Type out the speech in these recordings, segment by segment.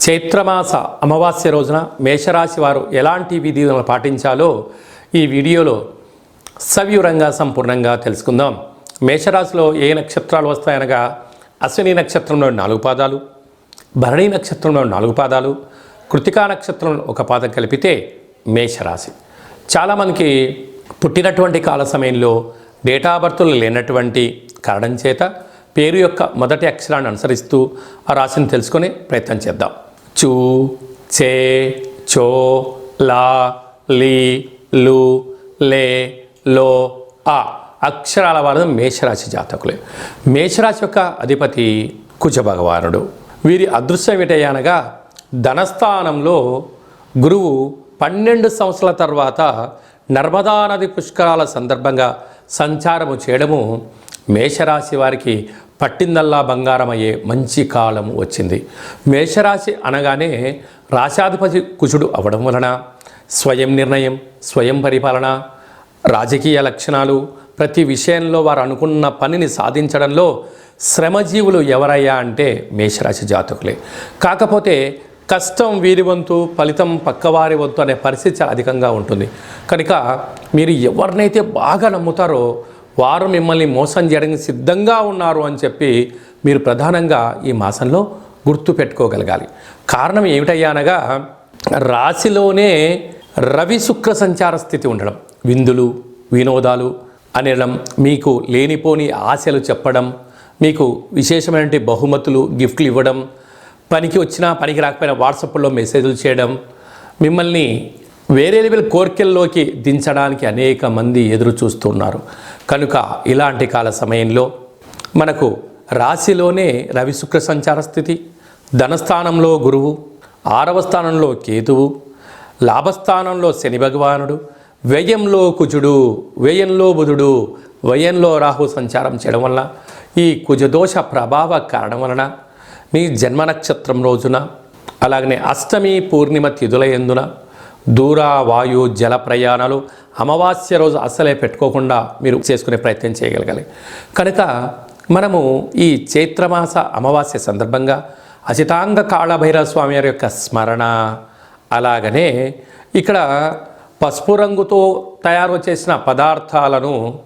చైత్రమాస అమావాస్య రోజున మేషరాశి వారు ఎలాంటి విధులను పాటించాలో ఈ వీడియోలో సవివరంగా సంపూర్ణంగా తెలుసుకుందాం. మేషరాశిలో ఏ నక్షత్రాలు వస్తాయనగా అశ్విని నక్షత్రంలో నాలుగు పాదాలు భరణి నక్షత్రంలో నాలుగు పాదాలు కృతికా నక్షత్రంలో ఒక పాదం కలిపితే మేషరాశి. చాలామందికి పుట్టినటువంటి కాల సమయంలో డేటా బర్త్లు లేనటువంటి కారణం చేత పేరు యొక్క మొదటి అక్షరాన్ని అనుసరిస్తూ ఆ రాశిని తెలుసుకునే ప్రయత్నం చేద్దాం. చూ చే చో లా లీ లు లే లో ఆ. అక్షరాల వారు మేషరాశి జాతకులే. మేషరాశి యొక్క అధిపతి కుజ భగవానుడు వీరి అదృశ్యం ఏటయ్యానగా ధనస్థానంలో గురువు పన్నెండు సంవత్సరాల తర్వాత నర్మదా నది పుష్కరాల సందర్భంగా సంచారము చేయడము మేషరాశి వారికి పట్టిందల్లా బంగారమయ్యే మంచి కాలం వచ్చింది. మేషరాశి అనగానే రాశాధిపతి కుజుడు అవడం వలన స్వయం నిర్ణయం స్వయం పరిపాలన రాజకీయ లక్షణాలు ప్రతి విషయంలో వారు అనుకున్న పనిని సాధించడంలో శ్రమజీవులు ఎవరయ్యా అంటే మేషరాశి జాతకులే. కాకపోతే కష్టం వీరి వంతు ఫలితం పక్కవారి వంతు అనే పరిస్థితి చాలా అధికంగా ఉంటుంది. కనుక మీరు ఎవరినైతే బాగా నమ్ముతారో వారు మిమ్మల్ని మోసం చేయడానికి సిద్ధంగా ఉన్నారు అని చెప్పి మీరు ప్రధానంగా ఈ మాసంలో గుర్తు పెట్టుకోగలగాలి. కారణం ఏమిటయ్యానగా రాశిలోనే రవి శుక్ర సంచార స్థితి ఉండడం విందులు వినోదాలు అనడం మీకు లేనిపోని ఆశలు చెప్పడం మీకు విశేషమైన బహుమతులు గిఫ్ట్లు ఇవ్వడం పనికి వచ్చినా పనికి రాకపోయినా వాట్సాప్లో మెసేజ్లు చేయడం మిమ్మల్ని వేరే లెవెల్ కోర్కెల్లోకి దించడానికి అనేక మంది ఎదురు చూస్తున్నారు. కనుక ఇలాంటి కాల సమయంలో మనకు రాశిలోనే రవి శుక్ర సంచార స్థితి ధనస్థానంలో గురువు ఆరవ స్థానంలో కేతువు లాభస్థానంలో శని భగవానుడు వ్యయంలో కుజుడు వ్యయంలో బుధుడు వ్యయంలో రాహు సంచారం చేయడం వల్ల ఈ కుజదోష ప్రభావ కారణం వలన మీ జన్మ నక్షత్రం రోజున అలాగనే అష్టమి పూర్ణిమ తిథుల ఎందున దూర వాయు జల ప్రయాణాలు అమావాస్య రోజు అసలే పెట్టుకోకుండా మీరు చేసుకునే ప్రయత్నం చేయగలగాలి. కనుక మనము ఈ చైత్రమాస అమావాస్య సందర్భంగా అచితాంగ కాళభైరవ స్వామి వారి యొక్క స్మరణ అలాగనే ఇక్కడ పసుపు రంగుతో తయారు చేసిన పదార్థాలను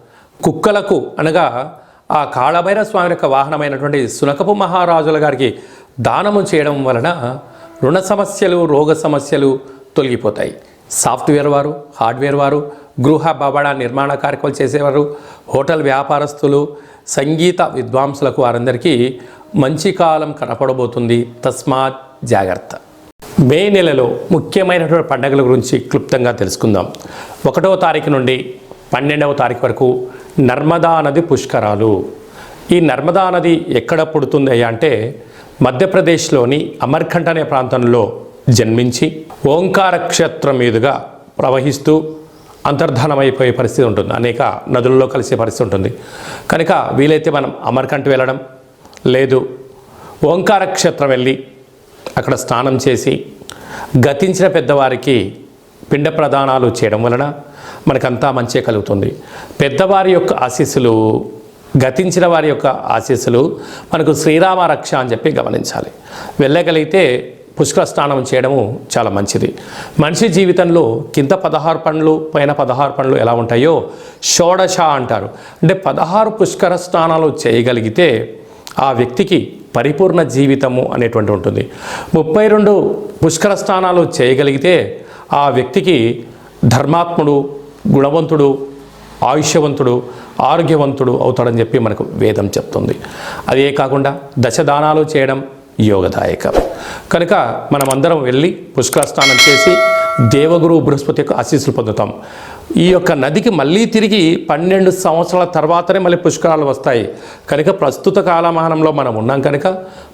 కుక్కలకు అనగా ఆ కాళభైర స్వామి యొక్క వాహనమైనటువంటి సునకపు మహారాజుల గారికి దానము చేయడం వలన రుణ సమస్యలు రోగ సమస్యలు తొలగిపోతాయి. సాఫ్ట్వేర్ వారు హార్డ్వేర్ వారు గృహ భవన నిర్మాణ కార్యక్రమాలు చేసేవారు హోటల్ వ్యాపారస్తులు సంగీత విద్వాంసులకు వారందరికీ మంచి కాలం కనపడబోతుంది. తస్మాత్ జాగ్రత్త. మే నెలలో ముఖ్యమైనటువంటి పండుగల గురించి క్లుప్తంగా తెలుసుకుందాం. ఒకటవ తారీఖు నుండి పన్నెండవ తారీఖు వరకు నర్మదా నది పుష్కరాలు. ఈ నర్మదా నది ఎక్కడ పుడుతుంది అంటే మధ్యప్రదేశ్లోని అమర్కంఠ అనే ప్రాంతంలో జన్మించి ఓంకార క్షేత్రం మీదుగా ప్రవహిస్తూ అంతర్ధానమైపోయే పరిస్థితి ఉంటుంది. అనేక నదులలో కలిసే పరిస్థితి ఉంటుంది. కనుక వీలైతే మనం అమర్కంఠ వెళ్ళడం లేదు ఓంకార క్షేత్రం వెళ్ళి అక్కడ స్నానం చేసి గతించిన పెద్దవారికి పిండ ప్రదానాలు చేయడం వలన మనకంతా మంచి కలుగుతుంది. పెద్దవారి యొక్క ఆశీస్సులు గతించిన వారి యొక్క ఆశీస్సులు మనకు శ్రీరామ రక్ష అని చెప్పి గమనించాలి. వెళ్ళగలిగితే పుష్కర స్నానం చేయడము చాలా మంచిది. మనిషి జీవితంలో కింద పదహారు పనులు పైన పదహారు పనులు ఎలా ఉంటాయో షోడశ అంటారు. అంటే పదహారు పుష్కర స్నానాలు చేయగలిగితే ఆ వ్యక్తికి పరిపూర్ణ జీవితము అనేటువంటి ఉంటుంది. ముప్పై రెండు పుష్కర స్నానాలు చేయగలిగితే ఆ వ్యక్తికి ధర్మాత్ముడు గుణవంతుడు ఆయుష్యవంతుడు ఆరోగ్యవంతుడు అవుతాడని చెప్పి మనకు వేదం చెప్తుంది. అదే కాకుండా దశదానాలు చేయడం యోగదాయకం. కనుక మనమందరం వెళ్ళి పుష్కర స్నానం చేసి దేవగురు బృహస్పతి యొక్క ఆశీస్సులు పొందుతాం. ఈ యొక్క నదికి మళ్ళీ తిరిగి పన్నెండు సంవత్సరాల తర్వాతనే మళ్ళీ పుష్కరాలు వస్తాయి. కనుక ప్రస్తుత కాలమానంలో మనం ఉన్నాం కనుక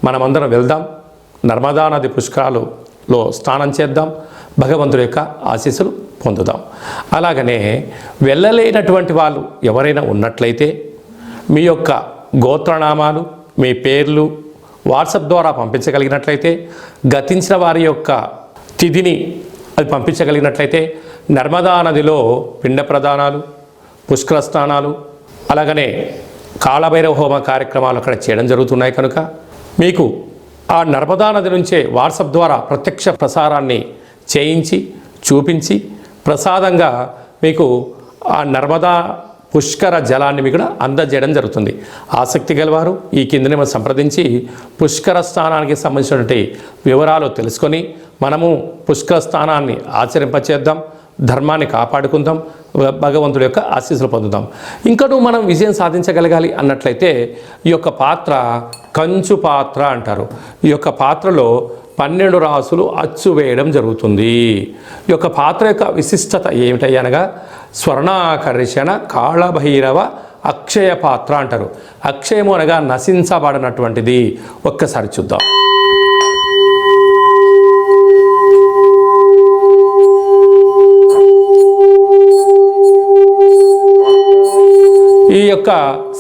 మనమందరం వెళ్దాం. నర్మదా నది పుష్కరాలులో స్నానం చేద్దాం. భగవంతుడి యొక్క ఆశీస్సులు పొందుదాం. అలాగనే వెళ్ళలేనటువంటి వాళ్ళు ఎవరైనా ఉన్నట్లయితే మీ యొక్క గోత్రనామాలు మీ పేర్లు వాట్సాప్ ద్వారా పంపించగలిగినట్లయితే గతించిన వారి యొక్క తిథిని అది పంపించగలిగినట్లయితే నర్మదా నదిలో పిండ ప్రదానాలు పుష్కర స్నానాలు అలాగనే కాళభైరవ హోమ కార్యక్రమాలు అక్కడ చేయడం జరుగుతున్నాయి కనుక మీకు ఆ నర్మదా నది నుంచే వాట్సాప్ ద్వారా ప్రత్యక్ష ప్రసారాన్ని చేయించి చూపించి ప్రసాదంగా మీకు ఆ నర్మదా పుష్కర జలాన్ని మీకు కూడా అందజేయడం జరుగుతుంది. ఆసక్తి గలవారు ఈ కిందనే మనం సంప్రదించి పుష్కర స్థానానికి సంబంధించినటువంటి వివరాలు తెలుసుకొని మనము పుష్కర స్థానాన్ని ఆచరింపచేద్దాం ధర్మాన్ని కాపాడుకుందాం భగవంతుడి యొక్క ఆశీస్సులు పొందుదాం. ఇంకను మనం విజయం సాధించగలగాలి అన్నట్లయితే ఈ యొక్క పాత్ర కంచు పాత్ర అంటారు. ఈ యొక్క పాత్రలో పన్నెండు రాసులు అచ్చు వేయడం జరుగుతుంది. ఈ యొక్క పాత్ర యొక్క విశిష్టత ఏమిటయ్యనగా అనగా స్వర్ణాకర్షణ కాళభైరవ అక్షయ పాత్ర అంటారు. అక్షయము అనగా నశించబడినటువంటిది. ఒక్కసారి చూద్దాం. ఈ యొక్క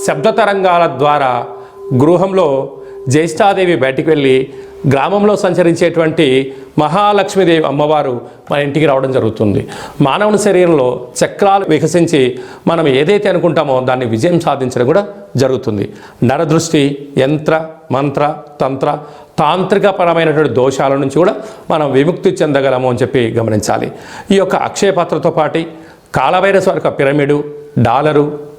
శబ్ద తరంగాల ద్వారా గృహంలో జ్యేష్ఠాదేవి బయటికి వెళ్ళి గ్రామంలో సంచరించేటువంటి మహాలక్ష్మీదేవి అమ్మవారు మన ఇంటికి రావడం జరుగుతుంది. మానవుని శరీరంలో చక్రాలు వికసించి మనం ఏదైతే అనుకుంటామో దాన్ని విజయం సాధించడం కూడా జరుగుతుంది. నరదృష్టి యంత్ర మంత్ర తంత్ర తాంత్రికపరమైనటువంటి దోషాల నుంచి కూడా మనం విముక్తి చెందగలము అని చెప్పి గమనించాలి. ఈ యొక్క అక్షయ పాత్రతో పాటి కాళభైరస్వారి యొక్క పిరమిడు డాలరు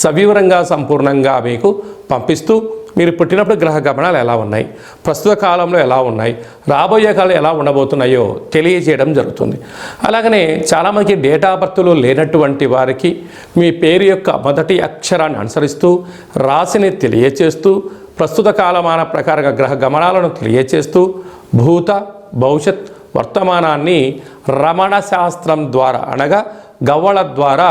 సవివరంగా సంపూర్ణంగా మీకు పంపిస్తూ మీరు పుట్టినప్పుడు గ్రహ గమనాలు ఎలా ఉన్నాయి? ప్రస్తుత కాలంలో ఎలా ఉన్నాయి? రాబోయే కాలం ఎలా ఉండబోతున్నాయో తెలియజేయడం జరుగుతుంది. అలాగనే చాలామందికి డేటా బర్త్లో లేనటువంటి వారికి మీ పేరు యొక్క మొదటి అక్షరాన్ని అనుసరిస్తూ రాశిని తెలియచేస్తూ ప్రస్తుత కాలమాన ప్రకారంగా గ్రహ గమనాలను తెలియచేస్తూ భూత భవిష్యత్ వర్తమానాన్ని రమణ శాస్త్రం ద్వారా అనగా గవ్వల ద్వారా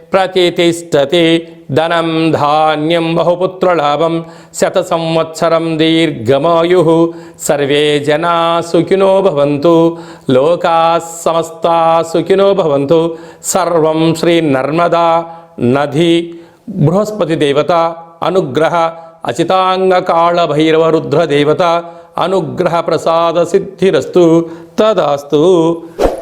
ప్రతిష్టతి ధనం ధాన్యం బహుపుత్రలాభం శత సంవత్సరం దీర్ఘమాయు. సర్వే జనా సుఖినో భవంతు లోకా సమస్తా సుఖినో భవంతు. సర్వం శ్రీ నర్మదా నది బృహస్పతి దేవత అనుగ్రహ అచితాంగ కాళభైరవ రుద్రదేవత అనుగ్రహ ప్రసాద సిద్ధిరస్తు తదాస్తు.